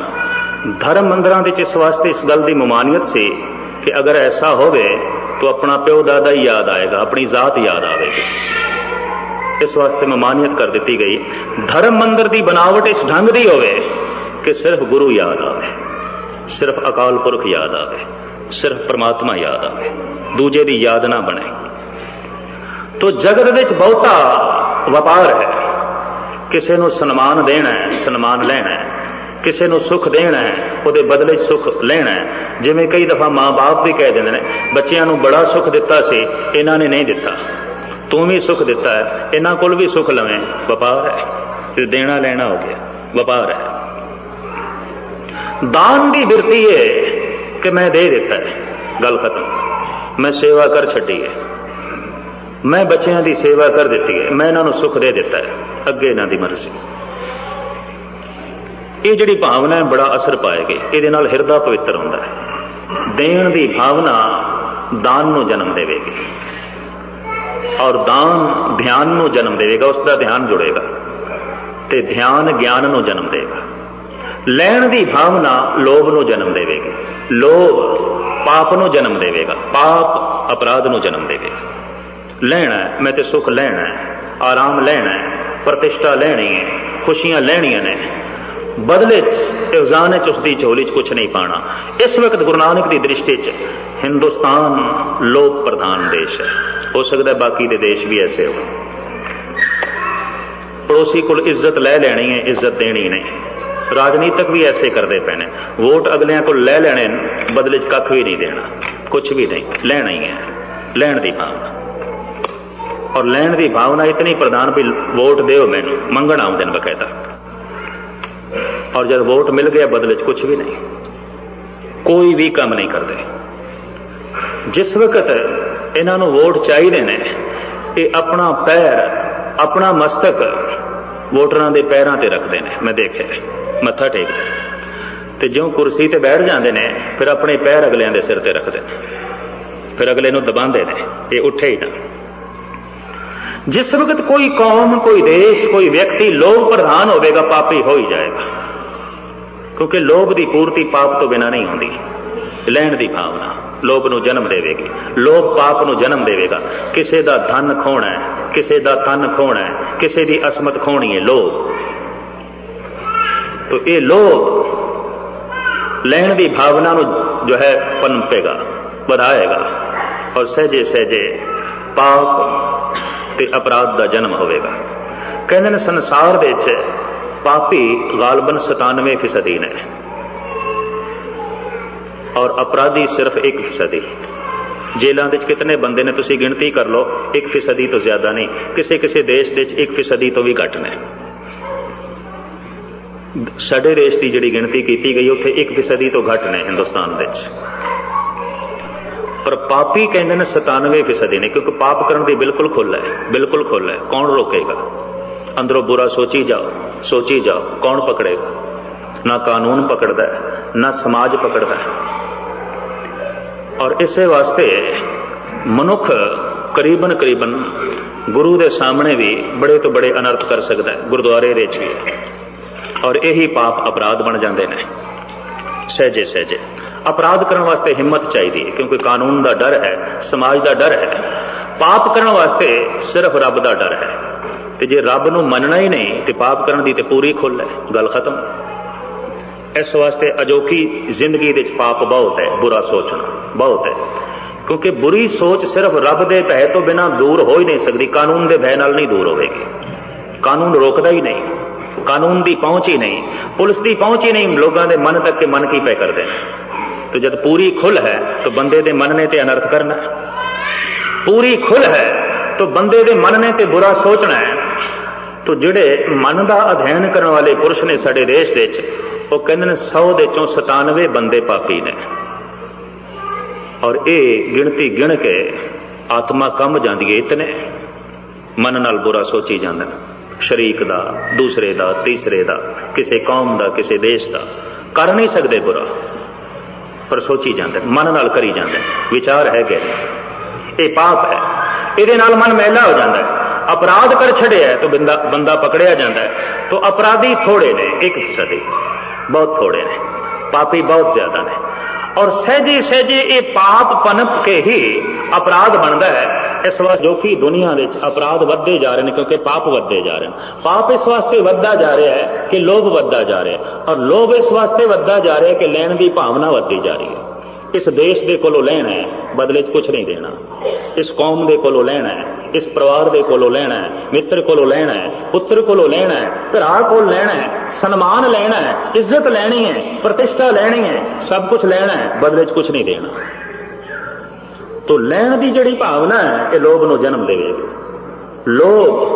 A: ਧਰਮ ਮੰਦਰਾਂ ਵਿੱਚ ਇਸ ਵਾਸਤੇ ਇਸ ਗੱਲ ਦੀ ਮਮਾਨੀਅਤ ਸੀ ਕਿ ਅਗਰ ਐਸਾ ਹੋਵੇ, ਤਾਂ ਆਪਣਾ ਪਿਓ ਦਾਦਾ ਹੀ ਯਾਦ ਆਏਗਾ, ਆਪਣੀ ਜ਼ਾਤ ਯਾਦ ਆਵੇਗੀ। ਇਸ ਵਾਸਤੇ ਮਮਾਨੀਅਤ ਕਰ ਦਿੱਤੀ ਗਈ, ਧਰਮ ਮੰਦਰ ਦੀ ਬਨਾਵਟ ਇਸ ਢੰਗ ਦੀ ਹੋਵੇ ਕਿ ਸਿਰਫ ਗੁਰੂ ਯਾਦ ਆਵੇ, ਸਿਰਫ ਅਕਾਲ ਪੁਰਖ ਯਾਦ ਆਵੇ, ਸਿਰਫ ਪ੍ਰਮਾਤਮਾ ਯਾਦ ਆਵੇ, ਦੂਜੇ ਦੀ ਯਾਦ ਨਾ ਬਣੇ। ਤੋ ਜਗਤ ਵਿੱਚ ਬਹੁਤਾ ਵਪਾਰ ਹੈ। ਕਿਸੇ ਨੂੰ ਸਨਮਾਨ ਦੇਣਾ ਹੈ, ਸਨਮਾਨ ਲੈਣਾ ਹੈ। ਕਿਸੇ ਨੂੰ ਸੁੱਖ ਦੇਣਾ ਹੈ, ਉਹਦੇ ਬਦਲੇ ਸੁੱਖ ਲੈਣਾ ਹੈ। ਜਿਵੇਂ ਕਈ ਦਫਾ ਮਾਂ-ਬਾਪ ਵੀ ਕਹਿ ਦਿੰਦੇ ਨੇ, ਬੱਚਿਆਂ ਨੂੰ ਬੜਾ ਸੁੱਖ ਦਿੱਤਾ ਸੀ, ਇਹਨਾਂ ਨੇ ਨਹੀਂ ਦਿੱਤਾ। ਤੂੰ ਵੀ ਸੁੱਖ ਦਿੱਤਾ ਹੈ, ਇਹਨਾਂ ਕੋਲ ਵੀ ਸੁੱਖ ਲਵੇਂ। ਵਪਾਰ ਹੈ ਫਿਰ ਦੇਣਾ ਲੈਣਾ ਹੋ ਗਿਆ, ਵਪਾਰ ਹੈ। ਦਾਨ ਦੀ ਬਿਰਤੀ ਹੈ ਕਿ ਮੈਂ ਦੇ ਦਿੱਤਾ ਹੈ, ਗੱਲ ਖਤਮ। ਮੈਂ ਸੇਵਾ ਕਰ ਛੱਡੀ ਹੈ। ਮੈਂ ਬੱਚਿਆਂ ਦੀ ਸੇਵਾ ਕਰ ਦਿੱਤੀ ਹੈ, ਮੈਂ ਇਹਨਾਂ ਨੂੰ ਸੁੱਖ ਦੇ ਦਿੱਤਾ ਹੈ, ਅੱਗੇ ਇਹਨਾਂ ਦੀ ਮਰਜ਼ੀ। ਇਹ ਜਿਹੜੀ ਭਾਵਨਾ ਹੈ, ਬੜਾ ਅਸਰ ਪਾਏਗੀ, ਇਹਦੇ ਨਾਲ ਹਿਰਦਾ ਪਵਿੱਤਰ ਹੁੰਦਾ ਹੈ। ਦੇਣ ਦੀ ਭਾਵਨਾ ਦਾਨ ਨੂੰ ਜਨਮ ਦੇਵੇਗੀ। ਔਰ ਦਾਨ ਧਿਆਨ ਨੂੰ ਜਨਮ ਦੇਵੇਗਾ, ਉਸ ਦਾ ਧਿਆਨ ਜੁੜੇਗਾ ਤੇ ਧਿਆਨ ਗਿਆਨ ਨੂੰ ਜਨਮ ਦੇਗਾ ਲੈਣ ਦੀ ਭਾਵਨਾ ਲੋਭ ਨੂੰ ਜਨਮ ਦੇਵੇਗੀ। ਲੋਭ ਪਾਪ ਨੂੰ ਜਨਮ ਦੇਵੇਗਾ। ਪਾਪ ਅਪਰਾਧ ਨੂੰ ਜਨਮ ਦੇਵੇਗਾ। ਲੈਣਾ ਮੈਂ ਤੇ ਸੁੱਖ ਲੈਣਾ ਆਰਾਮ ਲੈਣਾ ਪ੍ਰਤਿਸ਼ਠਾ ਲੈਣੀ ਹੈ, ਖੁਸ਼ੀਆਂ ਲੈਣੀਆਂ ਨੇ। ਬਦਲੇ ਚ ਇਵਜ਼ਾਨ ਚ ਉਸਦੀ ਝੋਲੀ ਚ ਕੁਝ ਨਹੀਂ ਪਾਣਾ ਇਸ ਵਕਤ ਗੁਰੂ ਨਾਨਕ ਦੀ ਦ੍ਰਿਸ਼ਟੀ ਚ ਹਿੰਦੁਸਤਾਨ ਲੋਕ ਪ੍ਰਧਾਨ ਦੇਸ਼ ਹੈ। ਹੋ ਸਕਦਾ ਬਾਕੀ ਦੇ ਦੇਸ਼ ਵੀ ਐਸੇ ਹੋ ਪੜੋਸੀ ਕੋਲ ਇੱਜ਼ਤ ਲੈ ਲੈਣੀ ਹੈ, ਇੱਜ਼ਤ ਦੇਣੀ ਨਹੀਂ। ਰਾਜਨੀਤਿਕ ਵੀ ਐਸੇ ਕਰਦੇ ਪਏ ਨੇ। ਵੋਟ ਅਗਲਿਆਂ ਕੋਲ ਲੈ ਲੈਣੇ ਬਦਲੇ ਚ ਕੱਖ ਵੀ ਨਹੀਂ ਦੇਣਾ। ਕੁਝ ਵੀ ਨਹੀਂ, ਲੈਣਾ ਹੀ ਹੈ। ਲੈਣ ਦੀ ਭਾਵਨਾ। ਔਰ ਲੈਣ ਦੀ ਭਾਵਨਾ ਇਤਨੀ ਪ੍ਰਧਾਨ ਵੀ ਵੋਟ ਦਿਓ ਮੈਨੂੰ, ਮੰਗਣ ਆਉਂਦੇ ਨੇ ਬਕਾਇਦਾ। ਔਰ ਜਦ ਵੋਟ ਮਿਲ ਗਿਆ, ਬਦਲੇ ਚ ਕੁਝ ਵੀ ਨਹੀਂ। ਕੋਈ ਵੀ ਕੰਮ ਨਹੀਂ ਕਰਦੇ। ਜਿਸ ਵਕਤ ਇਹਨਾਂ ਨੂੰ ਵੋਟ ਚਾਹੀਦੇ ਨੇ, ਇਹ ਆਪਣਾ ਪੈਰ, ਆਪਣਾ ਮਸਤਕ ਵੋਟਰਾਂ ਦੇ ਪੈਰਾਂ ਤੇ ਰੱਖਦੇ ਨੇ। ਮੈਂ ਦੇਖਿਆ, ਮੱਥਾ ਟੇਕਦੇ। ਤੇ ਜਿਉਂ ਕੁਰਸੀ ਤੇ ਬੈਠ ਜਾਂਦੇ ਨੇ, ਫਿਰ ਆਪਣੇ ਪੈਰ ਅਗਲਿਆਂ ਦੇ ਸਿਰ ਤੇ ਰੱਖਦੇ ਨੇ। ਫਿਰ ਅਗਲੇ ਨੂੰ ਦਬਾਉਂਦੇ ਨੇ, ਇਹ ਉੱਠੇ ਹੀ ਨਾ। ਜਿਸ ਵਕਤ ਕੋਈ ਕੌਮ, ਕੋਈ ਦੇਸ਼, ਕੋਈ ਵਿਅਕਤੀ ਲੋਭ ਪ੍ਰਧਾਨ ਹੋਵੇਗਾ, ਪਾਪੀ ਹੋ ਹੀ ਜਾਏਗਾ। ਕਿਉਂਕਿ ਲੋਭ ਦੀ ਪੂਰਤੀ ਪਾਪ ਤੋਂ ਬਿਨਾ ਨਹੀਂ ਹੁੰਦੀ, ਲੈਣ ਦੀ ਭਾਵਨਾ। ਲੋਭ ਨੂੰ ਜਨਮ ਦੇਵੇਗੀ। ਲੋਭ ਪਾਪ ਨੂੰ ਜਨਮ ਦੇਵੇਗਾ। ਕਿਸੇ ਦਾ ਧਨ ਖੋਣਾ ਹੈ, ਕਿਸੇ ਦਾ ਤਨ ਖੋਣਾ ਹੈ, ਕਿਸੇ ਦੀ ਅਸਮਤ ਖੋਣੀ ਹੈ ਲੋਭ। तो ਇਹ ਲੋਭ ਲੈਣ ਦੀ ਭਾਵਨਾ ਨੂੰ ਜੋ ਹੈ ਪਨਪੇਗਾ, ਵਧਾਏਗਾ ਔਰ ਸਹਜੇ ਸਹਜੇ ਪਾਪ ਤੇ ਅਪਰਾਧ ਦਾ ਜਨਮ ਹੋਵੇਗਾ। ਕਹਿੰਦੇ ਨੇ ਸੰਸਾਰ ਦੇ ਵਿੱਚ ਪਾਪੀ ਗਾਲਬਨ 97 ਫੀਸਦੀ ਨੇ। ਔਰ ਅਪਰਾਧੀ ਸਿਰਫ 1 ਫੀਸਦੀ। ਜੇਲਾਂ ਦੇ ਵਿੱਚ ਕਿਤਨੇ ਬੰਦੇ ਨੇ, ਤੁਸੀਂ ਗਿਣਤੀ ਕਰ ਲਓ 1 ਫੀਸਦੀ ਤੋਂ ਜ਼ਿਆਦਾ ਨਹੀਂ। ਕਿਸੇ ਕਿਸੇ ਦੇਸ਼ ਦੇ ਵਿੱਚ 1 ਫੀਸਦੀ ਤੋਂ ਵੀ ਘੱਟ ਨੇ। ਸਾਡੇ ਦੇਸ਼ ਦੀ ਜਿਹੜੀ ਗਿਣਤੀ ਕੀਤੀ ਗਈ, ਉੱਥੇ 1 ਫੀਸਦੀ ਤੋਂ ਘੱਟ ਨੇ ਹਿੰਦੁਸਤਾਨ ਦੇ ਵਿੱਚ। ਪਰ ਪਾਪੀ ਕਹਿੰਦੇ ਨੇ 97 ਫੀਸਦੀ ਨੇ, ਕਿਉਂਕਿ ਪਾਪ ਕਰਨ ਦੀ ਬਿਲਕੁਲ ਖੁੱਲ ਹੈ, ਬਿਲਕੁਲ ਖੁੱਲ੍ਹ ਹੈ। ਕੌਣ ਰੋਕੇਗਾ? ਅੰਦਰੋਂ ਬੁਰਾ ਸੋਚੀ ਜਾਓ ਸੋਚੀ ਜਾਓ, ਕੌਣ ਪਕੜੇਗਾ? ਨਾ ਕਾਨੂੰਨ ਪਕੜਦਾ ਹੈ, ਨਾ ਸਮਾਜ ਪਕੜਦਾ ਹੈ। ਔਰ ਇਸੇ ਵਾਸਤੇ ਮਨੁੱਖ ਕਰੀਬਨ ਕਰੀਬਨ ਗੁਰੂ ਦੇ ਸਾਹਮਣੇ ਵੀ ਬੜੇ ਤੋਂ ਬੜੇ ਅਨਰਥ ਕਰ ਸਕਦਾ ਹੈ ਗੁਰਦੁਆਰੇ ਵਿੱਚ ਵੀ ਔਰ ਇਹੀ ਪਾਪ ਅਪਰਾਧ ਬਣ ਜਾਂਦੇ ਨੇ। ਸਹਜੇ ਸਹਜੇ। ਅਪਰਾਧ ਕਰਨ ਵਾਸਤੇ ਹਿੰਮਤ ਚਾਹੀਦੀ ਹੈ ਕਿਉਂਕਿ ਕਾਨੂੰਨ ਦਾ ਡਰ ਹੈ ਸਮਾਜ ਦਾ ਡਰ ਹੈ। ਪਾਪ ਕਰਨ ਵਾਸਤੇ ਸਿਰਫ ਰੱਬ ਦਾ ਡਰ ਹੈ। ਤੇ ਜੇ ਰੱਬ ਨੂੰ ਮੰਨਣਾ ਹੀ ਨਹੀਂ ਤੇ ਪਾਪ ਕਰਨ ਦੀ ਤੇ ਪੂਰੀ ਖੁੱਲ ਹੈ ਗੱਲ ਖਤਮ। ਇਸ ਵਾਸਤੇ ਅਜੋਕੀ ਜ਼ਿੰਦਗੀ ਦੇ ਵਿੱਚ ਪਾਪ ਬਹੁਤ ਹੈ, ਬੁਰਾ ਸੋਚਣਾ ਬਹੁਤ ਹੈ। ਕਿਉਂਕਿ ਬੁਰੀ ਸੋਚ ਸਿਰਫ ਰੱਬ ਦੇ ਭੈ ਤੋਂ ਬਿਨਾ ਦੂਰ ਹੋ ਹੀ ਨਹੀਂ ਸਕਦੀ, ਕਾਨੂੰਨ ਦੇ ਭੈ ਨਾਲ ਨਹੀਂ ਦੂਰ ਹੋਵੇਗੀ। ਕਾਨੂੰਨ ਰੋਕਦਾ ਹੀ ਨਹੀਂ, ਕਾਨੂੰਨ ਦੀ ਪਹੁੰਚ ਹੀ ਨਹੀਂ, ਪੁਲਿਸ ਦੀ ਪਹੁੰਚ ਹੀ ਨਹੀਂ, ਲੋਕਾਂ ਦੇ ਮਨ ਤੱਕ ਕੇ ਮਨ ਕੀ ਪੈ ਕਰਦੇ ਨੇ। ਤੇ ਜਦ ਪੂਰੀ ਖੁੱਲ ਹੈ, ਤਾਂ ਬੰਦੇ ਦੇ ਮਨ ਨੇ ਤੇ ਅਨਰਥ ਕਰਨਾ ਪੂਰੀ ਖੁੱਲ ਹੈ, ਤਾਂ ਬੰਦੇ ਦੇ ਮਨ ਨੇ ਤੇ ਬੁਰਾ ਸੋਚਣਾ ਹੈ। ਤੋ ਜਿਹੜੇ ਮਨ ਦਾ ਅਧਿਐਨ ਕਰਨ ਵਾਲੇ ਪੁਰਸ਼ ਨੇ ਸਾਡੇ ਦੇਸ਼ ਦੇ ਵਿੱਚ ਉਹ ਕਹਿੰਦੇ ਨੇ 100 ਦੇ ਚੋਂ 97 ਬੰਦੇ ਪਾਪੀ ਨੇ। ਔਰ ਇਹ ਗਿਣਤੀ ਗਿਣ ਕੇ ਆਤਮਾ ਕੰਬ ਜਾਂਦੀ ਹੈ ਇਤਨੇ। ਮਨ ਨਾਲ ਬੁਰਾ ਸੋਚੀ ਜਾਂਦੇ ਨੇ। ਸ਼ਰੀਕ ਦਾ ਦੂਸਰੇ ਦਾ ਤੀਸਰੇ ਦਾ ਕਿਸੇ ਕੌਮ ਦਾ ਕਿਸੇ ਦੇਸ਼ ਦਾ। ਕਰ ਨਹੀਂ ਸਕਦੇ ਬੁਰਾ। ਪਰ ਸੋਚੀ ਜਾਂਦੇ ਮਨ ਨਾਲ ਕਰੀ ਜਾਂਦੇ ਨੇ, ਵਿਚਾਰ ਹੈਗੇ ਇਹ ਪਾਪ ਹੈ। ਇਹਦੇ ਨਾਲ ਮਨ ਮੈਲਾ ਹੋ ਜਾਂਦਾ ਹੈ। ਅਪਰਾਧ ਕਰ ਛੜਿਆ ਤਾਂ ਬੰਦਾ ਬੰਦਾ ਪਕੜਿਆ ਜਾਂਦਾ ਹੈ। ਤਾਂ ਅਪਰਾਧੀ ਥੋੜੇ ਨੇ ਇੱਕ ਸਦੀ। ਬਹੁਤ ਥੋੜੇ ਨੇ ਪਾਪੀ ਬਹੁਤ ਜ਼ਿਆਦਾ ਨੇ ਔਰ ਸਹਿਜੇ ਸਹਿਜੇ ਇਹ ਪਾਪ ਪਨਪ ਕੇ ਹੀ ਅਪਰਾਧ ਬਣਦਾ ਹੈ ਇਸ ਵਾਸਤੇ ਜੋ ਕਿ ਦੁਨੀਆ ਵਿੱਚ ਅਪਰਾਧ ਵੱਧਦੇ ਜਾ ਰਹੇ ਨੇ ਕਿਉਂਕਿ ਪਾਪ ਵੱਧਦੇ ਜਾ ਰਹੇ ਨੇ ਪਾਪ ਇਸ ਵਾਸਤੇ ਵੱਧਦਾ ਜਾ ਰਿਹਾ ਹੈ ਕਿ ਲੋਭ ਵੱਧਦਾ ਜਾ ਰਿਹਾ ਹੈ ਔਰ ਲੋਭ ਇਸ ਵਾਸਤੇ ਵੱਧਦਾ ਜਾ ਰਿਹਾ ਹੈ ਕਿ ਲੈਣ ਦੀ ਭਾਵਨਾ ਵੱਧਦੀ ਜਾ ਰਹੀ ਹੈ ਇਸ ਦੇਸ਼ ਦੇ ਕੋਲੋਂ ਲੈਣਾ ਹੈ, ਬਦਲੇ 'ਚ ਕੁਝ ਨਹੀਂ ਦੇਣਾ। ਇਸ ਕੌਮ ਦੇ ਕੋਲੋਂ ਲੈਣਾ ਹੈ, ਇਸ ਪਰਿਵਾਰ ਦੇ ਕੋਲੋਂ ਲੈਣਾ ਹੈ, ਮਿੱਤਰ ਕੋਲੋਂ ਲੈਣਾ ਹੈ, ਪੁੱਤਰ ਕੋਲੋਂ ਲੈਣਾ ਹੈ ਭਰਾ ਕੋਲ ਲੈਣਾ ਹੈ, ਸਨਮਾਨ ਲੈਣਾ ਹੈ, ਇੱਜ਼ਤ ਲੈਣੀ ਹੈ, ਪ੍ਰਤਿਸ਼ਠਾ ਲੈਣੀ ਹੈ, ਸਭ ਕੁਝ ਲੈਣਾ ਹੈ, ਬਦਲੇ 'ਚ ਕੁਝ ਨਹੀਂ ਦੇਣਾ। ਤੋ ਲੈਣ ਦੀ ਜਿਹੜੀ ਭਾਵਨਾ ਹੈ, ਇਹ ਲੋਭ ਨੂੰ ਜਨਮ ਦੇਵੇਗੀ। ਲੋਭ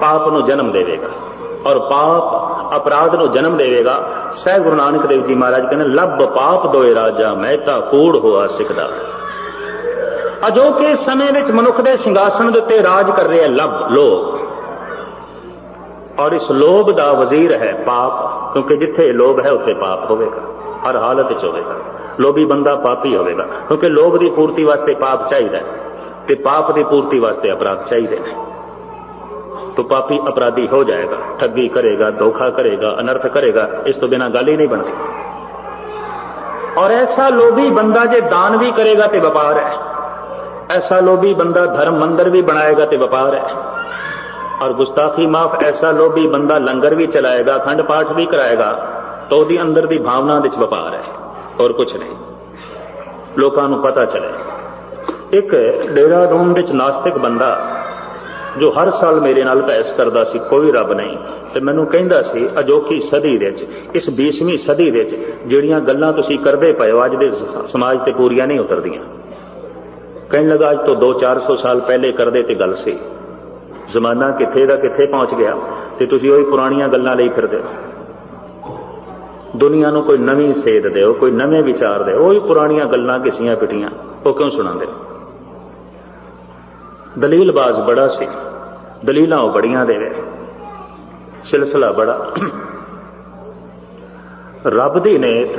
A: ਪਾਪ ਨੂੰ ਜਨਮ ਦੇਵੇਗਾ। ਔਰ ਪਾਪ ਅਪਰਾਧ ਨੂੰ ਜਨਮ ਦੇਵੇਗਾ। ਸਹਿ ਗੁਰੂ ਨਾਨਕ ਦੇਵ ਜੀ ਮਹਾਰਾਜ ਕਹਿੰਦੇ, ਲੱਭ ਪਾਪ ਦੋਏ ਰਾਜਾ ਮਹਿਤਾ ਕੂੜ ਹੋਆ ਸਿਕਦਾ ਅਜੋਕੇ ਸਮੇਂ ਵਿੱਚ ਮਨੁੱਖ ਦੇ ਸਿੰਘਾਸਣ ਦੇ ਉੱਤੇ ਰਾਜ ਕਰ ਰਿਹਾ ਲੱਭ, ਲੋਭ। ਔਰ ਇਸ ਲੋਭ ਦਾ ਵਜ਼ੀਰ ਹੈ ਪਾਪ, ਕਿਉਂਕਿ ਜਿੱਥੇ ਲੋਭ ਹੈ, ਉੱਥੇ ਪਾਪ ਹੋਵੇਗਾ। ਹਰ ਹਾਲਤ ਵਿੱਚ ਹੋਵੇਗਾ। ਲੋਭੀ ਬੰਦਾ ਪਾਪੀ ਹੋਵੇਗਾ, ਕਿਉਂਕਿ ਲੋਭ ਦੀ ਪੂਰਤੀ ਵਾਸਤੇ ਪਾਪ ਚਾਹੀਦਾ ਤੇ ਪਾਪ ਦੀ ਪੂਰਤੀ ਵਾਸਤੇ ਅਪਰਾਧ ਚਾਹੀਦੇ ਨੇ। तो पापी अपराधी हो जाएगा ठगी करेगा धोखा करेगा अनर्थ करेगा इस तो बिना ਗੱਲ ਹੀ ਨਹੀਂ ਬਣਦੀ और ऐसा लोभी बंदा जे दान भी करेगा ते व्यापार है ऐसा लोभी बंदा धर्म मंदिर भी बनाएगा ते व्यापार है और गुस्ताखी माफ ऐसा लोभी बंदा लंगर भी चलाएगा अखंड पाठ भी कराएगा तो ਉਹਦੀ ਅੰਦਰ ਦੀ ਭਾਵਨਾ ਵਿੱਚ ਵਪਾਰ ਹੈ ਔਰ ਕੁਝ ਨਹੀਂ ਲੋਕਾਂ ਨੂੰ ਪਤਾ ਚਲੇ ਇੱਕ ਡੇਰਾਡੂਨ ਵਿੱਚ ਨਾਸਤਿਕ ਬੰਦਾ ਜੋ ਹਰ ਸਾਲ ਮੇਰੇ ਨਾਲ ਬਹਿਸ ਕਰਦਾ ਸੀ, ਕੋਈ ਰੱਬ ਨਹੀਂ। ਤੇ ਮੈਨੂੰ ਕਹਿੰਦਾ ਸੀ, ਅਜੋਕੀ ਸਦੀ ਦੇ ਵਿੱਚ, ਇਸ 20ਵੀਂ ਸਦੀ ਦੇ ਵਿੱਚ, ਜਿਹੜੀਆਂ ਗੱਲਾਂ ਤੁਸੀਂ ਕਰਦੇ ਪਏ ਹੋ, ਅੱਜ ਦੇ ਸਮਾਜ ਤੇ ਪੂਰੀਆਂ ਨਹੀਂ ਉਤਰਦੀਆਂ। ਕਹਿਣ ਲੱਗਾ, ਅੱਜ ਤੋਂ 2-400 ਸਾਲ ਪਹਿਲੇ ਕਰਦੇ ਤੇ ਗੱਲ ਸੀ। ਜ਼ਮਾਨਾ ਕਿੱਥੇ ਦਾ ਕਿੱਥੇ ਪਹੁੰਚ ਗਿਆ, ਤੇ ਤੁਸੀਂ ਉਹੀ ਪੁਰਾਣੀਆਂ ਗੱਲਾਂ ਲਈ ਫਿਰਦੇ ਹੋ। ਦੁਨੀਆ ਨੂੰ ਕੋਈ ਨਵੀਂ ਸੇਧ ਦਿਓ, ਕੋਈ ਨਵੇਂ ਵਿਚਾਰ ਦਿਓ, ਉਹੀ ਪੁਰਾਣੀਆਂ ਗੱਲਾਂ ਕਿਸੀਆਂ ਪਿਟੀਆਂ ਉਹ ਕਿਉਂ ਸੁਣਾਉਂਦੇ? ਹੋ ਦਲੀਲਬਾਜ਼ ਬੜਾ ਸੀ। ਦਲੀਲਾਂ ਉਹ ਬੜੀਆਂ ਦੇਵੇ। ਸਿਲਸਿਲਾ ਬੜਾ। ਰੱਬ ਦੀ ਨੇਤ।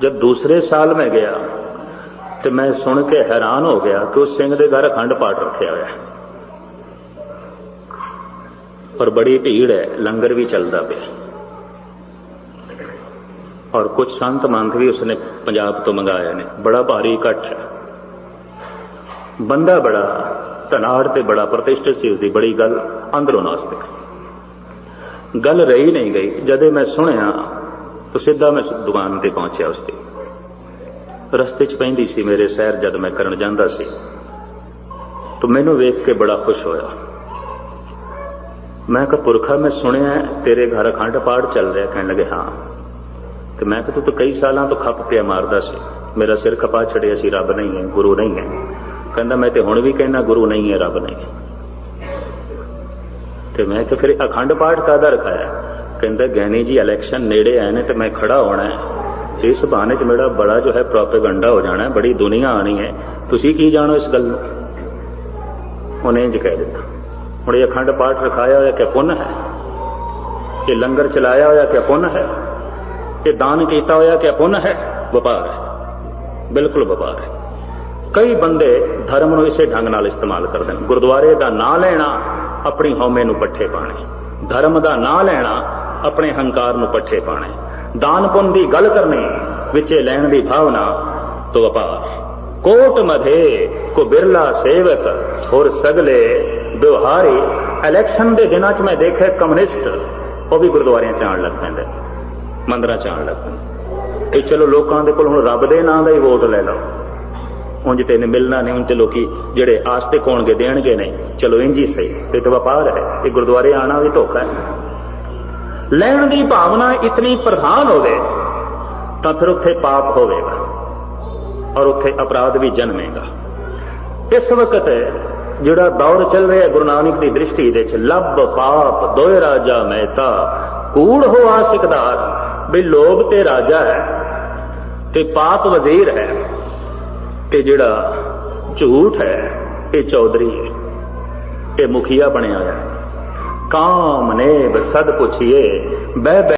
A: ਜਦ ਦੂਸਰੇ ਸਾਲ ਮੈਂ ਗਿਆ ਤੇ ਮੈਂ ਸੁਣ ਕੇ ਹੈਰਾਨ ਹੋ ਗਿਆ ਕਿ ਉਸ ਸਿੰਘ ਦੇ ਘਰ ਅਖੰਡ ਪਾਠ ਰੱਖਿਆ ਹੋਇਆ ਹੈ। ਪਰ ਬੜੀ ਭੀੜ ਹੈ, ਲੰਗਰ ਵੀ ਚੱਲਦਾ ਪਿਆ। ਔਰ ਕੁਝ ਸੰਤ ਮੰਤ ਵੀ ਉਸਨੇ ਪੰਜਾਬ ਤੋਂ ਮੰਗਾਇਆ ਨੇ। ਬੜਾ ਭਾਰੀ ਇਕੱਠ ਹੈ। ਬੰਦਾ ਬੜਾ ਧਨਾੜ ਤੇ ਬੜਾ ਪ੍ਰਤਿਸ਼ਠਿਤ ਸੀ ਉਸਦੀ ਬੜੀ ਗੱਲ ਅੰਦਰੋਂ ਨਾਸਤਿਕ। ਗੱਲ ਰਹੀ ਨਹੀਂ ਗਈ। ਜਦੋਂ ਮੈਂ ਸੁਣਿਆ ਤਾਂ ਸਿੱਧਾ ਮੈਂ ਦੁਕਾਨ ਤੇ ਪਹੁੰਚਿਆ ਉਸ ਤੇ ਰਸਤੇ 'ਚ ਪੈਂਦੀ ਸੀ ਮੇਰੇ ਸ਼ਹਿਰ ਜਦ ਮੈਂ ਕਰਨ ਜਾਂਦਾ ਸੀ। ਤਾਂ ਮੈਨੂੰ ਵੇਖ ਕੇ ਬੜਾ ਖੁਸ਼ ਹੋਇਆ। ਮੈਂ ਕਿਹਾ, ਪੁਰਖਾ, ਮੈਂ ਸੁਣਿਆ ਤੇਰੇ ਘਰ ਅਖੰਡ ਪਾਠ ਚੱਲ ਰਿਹਾ ਕਹਿਣ ਲੱਗੇ, ਹਾਂ। ਤੇ ਮੈਂ ਕਿਹਾ, ਤੂੰ ਤਾਂ ਕਈ ਸਾਲਾਂ ਤੋਂ ਖੱਪ ਪਿਆ ਮਾਰਦਾ ਸੀ। ਮੇਰਾ ਸਿਰ ਖਪਾ ਛੜਿਆ ਸੀ, ਰੱਬ ਨਹੀਂ ਹੈ, ਗੁਰੂ ਨਹੀਂ ਹੈ। ਕਹਿੰਦਾ ਮੈਂ ਤੇ ਹੁਣ ਵੀ ਕਹਿਣਾ ਗੁਰੂ ਨਹੀਂ ਹੈ, ਰੱਬ ਨਹੀਂ ਤੇ ਮੈਂ ਕਿਹਾ ਫਿਰ ਅਖੰਡ ਪਾਠ ਕਾਦਾ ਰਖਾਇਆ? ਕਹਿੰਦਾ ਗਿਆਨੀ ਜੀ ਇਲੈਕਸ਼ਨ ਨੇੜੇ ਆਏ ਨੇ ਤੇ ਮੈਂ ਖੜਾ ਹੋਣਾ ਹੈ। ਇਸ ਬਹਾਨੇ 'ਚ ਮੇਰਾ ਬੜਾ ਜੋ ਹੈ ਪ੍ਰੋਪੇਗੈਂਡਾ ਹੋ ਜਾਣਾ ਬੜੀ ਦੁਨੀਆ ਆਣੀ ਹੈ। ਤੁਸੀਂ ਕੀ ਜਾਣੋ ਇਸ ਗੱਲ ਨੂੰ? ਉਹਨੇ ਇੰਜ ਕਹਿ ਦਿੱਤਾ। ਹੁਣ ਇਹ ਅਖੰਡ ਪਾਠ ਰਖਾਇਆ ਹੋਇਆ ਕਿ ਪੁੰਨ ਹੈ? ਇਹ ਲੰਗਰ ਚਲਾਇਆ ਹੋਇਆ ਕਿ ਪੁੰਨ ਹੈ? ਇਹ ਦਾਨ ਕੀਤਾ ਹੋਇਆ ਕਿ ਪੁੰਨ ਹੈ? ਵਪਾਰ ਹੈ। ਬਿਲਕੁਲ ਵਪਾਰ ਹੈ। ਕਈ ਬੰਦੇ ਧਰਮ ਨੂੰ ਇਸੇ ਢੰਗ ਨਾਲ ਇਸਤੇਮਾਲ ਕਰਦੇ ਨੇ। ਗੁਰਦੁਆਰੇ ਦਾ ਨਾਂ ਲੈਣਾ ਆਪਣੀ ਹਉਮੈ ਨੂੰ ਪੱਠੇ ਪਾਣੇ ਧਰਮ ਦਾ ਨਾਂ ਲੈਣਾ ਆਪਣੇ ਹੰਕਾਰ ਨੂੰ ਪੱਠੇ ਪਾਣੇ ਦਾਨ ਪੁੰਨ ਦੀ ਗੱਲ ਕਰਨੀ, ਵਿੱਚੇ ਲੈਣ ਦੀ ਭਾਵਨਾ ਤੋਂ ਵਪਾਰ ਕੋਟ ਮਧੇ ਕੋ ਬਿਰਲਾ ਸੇਵਕ, ਹੋਰ ਸਗਲੇ ਵਿਵਹਾਰੀ। ਇਲੈਕਸ਼ਨ ਦੇ ਦਿਨਾਂ 'ਚ ਮੈਂ ਦੇਖਿਆ ਕਮਿਊਨਿਸਟ, ਉਹ ਵੀ ਗੁਰਦੁਆਰਿਆਂ 'ਚ ਆਉਣ ਲੱਗ ਪੈਂਦੇ ਮੰਦਰਾਂ 'ਚ ਆਉਣ ਲੱਗ ਪੈਂਦੇ ਇਹ ਚਲੋ ਲੋਕਾਂ ਦੇ ਕੋਲ ਹੁਣ ਰੱਬ ਦੇ ਨਾਂ ਦਾ ਹੀ ਵੋਟ ਲੈ ਲਓ। ਉਂਝ ਤੇ ਇਹਨੇ ਮਿਲਣਾ ਨਹੀਂ ਉਂਝ ਤੇ ਲੋਕੀ ਜਿਹੜੇ ਆਸਤਿਕ ਹੋਣਗੇ ਦੇਣਗੇ ਨਹੀਂ। ਚਲੋ ਇੰਜ ਹੀ ਸਹੀ। ਇਹ ਤਾਂ ਵਪਾਰ ਹੈ। ਇਹ ਗੁਰਦੁਆਰੇ ਆਣਾ ਵੀ ਧੋਖਾ ਹੈ। ਲੈਣ ਦੀ ਭਾਵਨਾ ਇਤਨੀ ਪ੍ਰਧਾਨ ਹੋਵੇ, ਤਾਂ ਫਿਰ ਉੱਥੇ ਪਾਪ ਹੋਵੇਗਾ ਔਰ ਉੱਥੇ ਅਪਰਾਧ ਵੀ ਜਨਮੇਗਾ। ਇਸ ਵਕਤ ਜਿਹੜਾ ਦੌਰ ਚੱਲ ਰਿਹਾ ਗੁਰੂ ਨਾਨਕ ਦੀ ਦ੍ਰਿਸ਼ਟੀ ਦੇ ਚ ਲੱਭ ਪਾਪ ਦੋਏ ਰਾਜਾ ਮਹਿਤਾ, ਕੂੜ ਹੋ ਆਸਿਕਦਾਰ ਵੀ ਲੋਭ ਤੇ ਰਾਜਾ ਹੈ ਤੇ ਪਾਪ ਵਜ਼ੀਰ ਹੈ। ਤੇ ਜਿਹੜਾ ਝੂਠ ਹੈ, ਇਹ ਚੌਧਰੀ ਹੈ ਇਹ ਮੁਖੀਆ ਬਣਿਆ ਹੋਇਆ। ਹੈ ਕਾਮ ਨੇ ਬਸਦ ਪੁੱਛੀਏ, ਬਹਿ ਬਹਿ